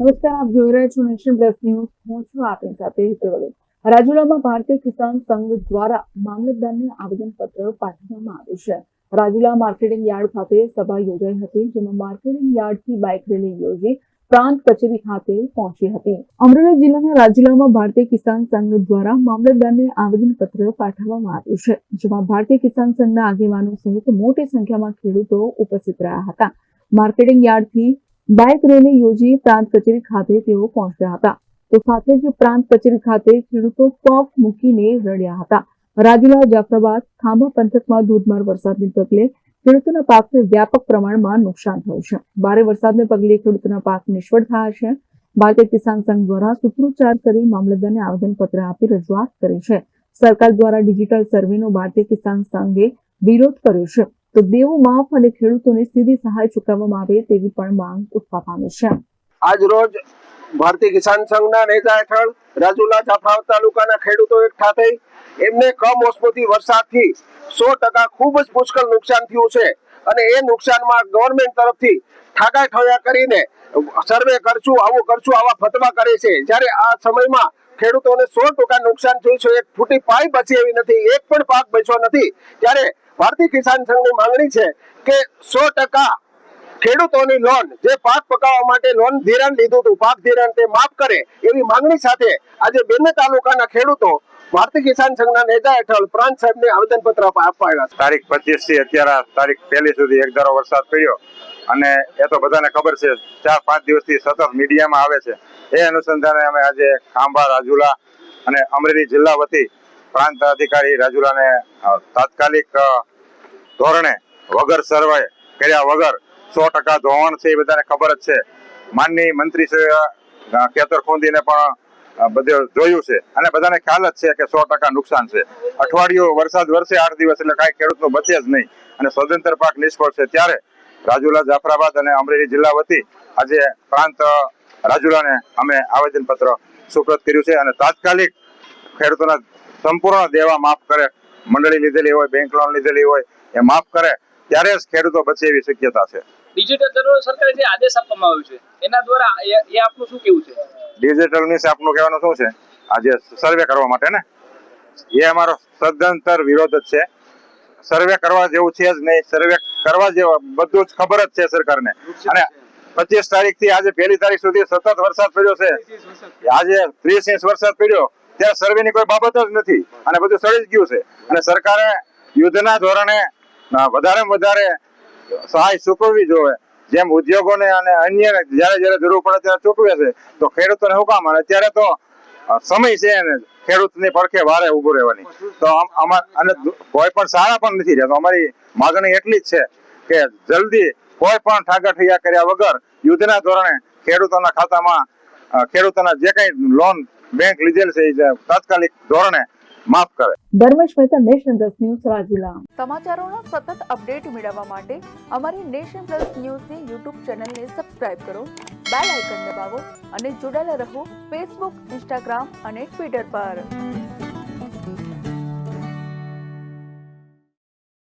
નમસ્કાર, આપ જોઈ રહ્યા છો નેશન પ્લસ ન્યૂઝ. હું છું આપની સાથે હિતવલે રાજુલામાં ભારતીય કિસાન સંઘ દ્વારા મામલતદારને આવેદનપત્ર પાઠવવામાં આવ્યું છે. રાજુલા માર્કેટિંગ યાર્ડ ખાતે સભા યોજાઈ હતી, જેમાં માર્કેટિંગ યાર્ડથી બાઇક રેલી યોજી પ્રાંત કચેરી ખાતે પહોંચી હતી. અમરેલી જિલ્લાના રાજુલામાં ભારતીય કિસાન સંઘ દ્વારા મામલતદારને આવેદનપત્ર પાઠવવામાં આવ્યું છે, જેમાં ભારતીય કિસાન સંઘના આગેવાનો સહિત મોટી સંખ્યામાં ખેડૂતો ઉપસ્થિત રહ્યા હતા. માર્કેટિંગ યાર્ડથી બાઇક રેલી યોજી પ્રાંત કચેરી ખાતે તેઓ પહોંચ્યા હતા. તો સાથે જ પ્રાંત કચેરી ખાતે ખેડૂતો પોક મૂકીને રડ્યા હતા. રાજુલા જાફરાબાદ ખાંભા પંથકમાં ધોધમાર વરસાદને પગલે ખેડૂતોના પાકને વ્યાપક પ્રમાણમાં નુકસાન થયું છે. ભારે વરસાદને પગલે ખેડૂતોના પાક નિષ્ફળ થયા છે. ભારતીય કિસાન સંઘ દ્વારા સૂત્રોચ્ચાર કરી મામલતદારને આવેદનપત્ર આપી રજૂઆત કરી છે. સરકાર દ્વારા ડિજિટલ સર્વેનો ભારતીય કિસાન સંઘે વિરોધ કર્યો છે. તો દેવું માફ અને ખેડૂતોને સીધી સહાય ચૂકવવામાં આવે તેવી પણ માંગ ઉઠવા પામી છે. આજ રોજ ભારતીય કિસાન સંઘના નેજા હેઠળ રાજુલા જાફરાબાદ તાલુકાના ખેડૂતો એકઠા થઈ એમને કમોસમી વરસાદથી સો ટકા ખૂબ જ પુષ્કળ નુકસાન થયું છે અને એ નુકસાનમાં ગવર્મેન્ટ તરફથી ઠાકા ઠોયા કરીને સર્વે કરશું, આવું કરશું, આવા ફતવા કરે છે. જ્યારે આ સમયમાં ખેડૂતોને સો ટકા નુકસાન થયું છે, એક ફૂટી પાઈ બચી એવી નથી, એક પણ પાક બચ્યો નથી. ત્યારે ભારતીય કિસાન સંઘની માંગણી છે કે સો ટકા ખેડૂતોની લોન, જે પાક પકાવવા માટે લોન ધિરાણ લીધું હતું, પાક ધિરાણ તે માફ કરે એવી માંગણી સાથે આજે બંને તાલુકાના ખેડૂતો ભારતીય કિસાન સંઘના નેજા હેઠળ પ્રાંત સાહેબને આવેદનપત્ર પત્ર આવ્યા છે. તારીખ પચીસથી અત્યારે, તારીખ પહેલી સુધી એક ધારો વરસાદ પડ્યો અને એ તો બધાને ખબર છે, ચાર પાંચ દિવસથી સતત મીડિયામાં આવે છે. એ અનુસંધાને અમે આજે ખાંભા, રાજુલા અને અમરેલી જિલ્લા વતી પ્રાંત અધિકારી રાજુલાને તાત્કાલિક ધોરણે વગર સર્વે કર્યા વગર સો ટકા ધોવાણ છે એ બધાને ખબર જ છે. માનની મંત્રી શ્રી કેતર ખોંદીને પણ બધે જોયું છે. અને બધાને ખ્યાલ જ છે કે સો ટકા નુકસાન છે. અઠવાડિયું વરસાદ વરસે આઠ દિવસ એટલે કાંઈ ખેડૂતનું બચે જ નહીં. અને સ્વતંત્ર પાક નિષ્ફળ છે ત્યારે રાજુલા, જાફરાબાદ અને અમરેલી જિલ્લા વતી આજે પ્રાંત રાજુલાને અમે આવેદનપત્ર સુપ્રત કર્યું છે. અને તાત્કાલિક ખેડૂતોના સંપૂર્ણ દેવા માફ કરે. મંડળી લીધેલી હોય બેંક લોન લીધેલી હોય એ માફ કરે. ત્યારે જ ખેડૂતો બચે એવી શક્યતા છે. ડિજિટલ સર્વે સરકારે જે આદેશ આપવામાં આવ્યો છે એના દ્વારા એ આપનું શું કેવું છે? ડિજિટલ મીન્સ આપનું કહેવાનું શું છે? આજે સર્વે કરવા માટે ને? એ અમારો સદંતર વિરોધ જ છે. સર્વે કરવા જેવું છે જ નહીં. સર્વે કરવા જેવું બધું જ ખબર જ છે સરકારને. અને પચીસ તારીખથી આજે પહેલી તારીખ સુધી સતત વરસાદ પડ્યો છે. આજે ત્રીસ ઇંચ વરસાદ પડ્યો. ત્યાં સર્વે ની કોઈ બાબત જ નથી. અને બધું સળી ગયું છે. અને સરકારે યુદ્ધના ધોરણે વધારે વધારે સહાય ચૂકવવી જોઈએ. જેમ ઉદ્યોગોને અને અન્ય જ્યારે જ્યારે જરૂર પડે ત્યારે ચૂકવે છે, તો ખેડૂતોને શું કામ? અને અત્યારે તો સમય છે ને ખેડૂતની પડખે વારે ઉભું રહેવાની. તો અમાર અને કોઈ પણ સારા પણ નથી રહેતો. અમારી માગણી એટલી જ છે કે જલ્દી કોઈ પણ ઠાગાઠૈયા કર્યા વગર યુદ્ધના ધોરણે ખેડૂતોના ખાતામાં ખેડૂતોના જે કંઈ લોન બેંક લીધેલ છે એ તાત્કાલિક ધોરણે માફ કરે. Dharmesh Mehta Nation Plus News Rajula. સમાચારોના સતત અપડેટ મેળવવા માટે અમારી નેશન પ્લસ ન્યૂઝની યુટ્યુબ ચેનલને સબસ્ક્રાઇબ કરો બેલ આઇકન દબાવો અને જોડાયેલા રહો ફેસબુક ઇન્સ્ટાગ્રામ અને ટ્વિટર પર.